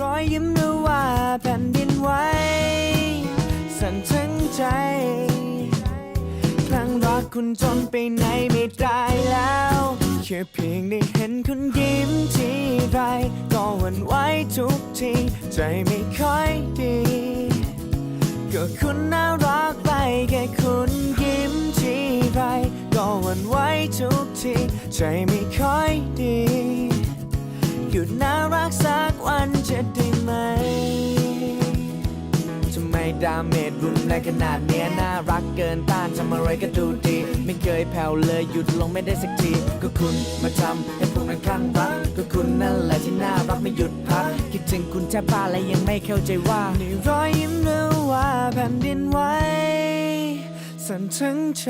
รอยยิ้มหรือว่าแผ่นดินไหวสั่นทั้งใจครั้งรักคุณจนไปไหนไม่ได้แล้ว แค่เพียงได้เห็นคุณยิ้มทีไร ก็หวั่นไหวทุกที ใจไม่ค่อยดี ก็คุณน่ารักไปแค่คุณยิ้มทีไร ก็หวั่นไหวทุกที ใจไม่ค่อยดี หยุดน่ารักสักวั นจะได้ไหมทำไมดาเมจรุนแรงขนาดเนี้ยน่ารักเกินต้านทำอะไรก็ดูดี ไม่เคยแผ่วเลยหยุดลงไม่ได้สักที ก็คุณมาทำให้ผมนั้นข้างรัก ก็คุณนั่นแหละที่น่ารักไม่หยุดพัก คิดถึงคุณแทบบ้าและยังไม่เข้าใจว่าในรอยยิ้มหรือว่าแผ่นดินไหวสั่นทั้งใจ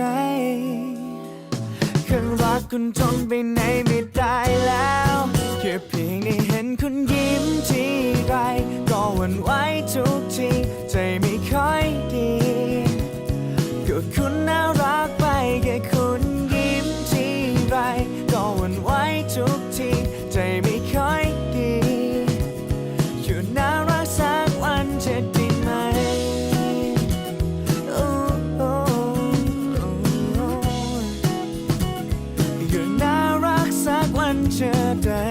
ข้างรักคุณจนไปไหนไม่ได้แล้วแค่เพียงได้ นไว้ทุกทีใจไม่ค่อยดี ก็คุณน่ารักไปแค่คุณยิ้มทีไรก็หวนไว้ทุกทีใจไม่ค่อยดีอยู่น่ารักสักวันจะดีไหมอยู่น่ารักสักวันจะได้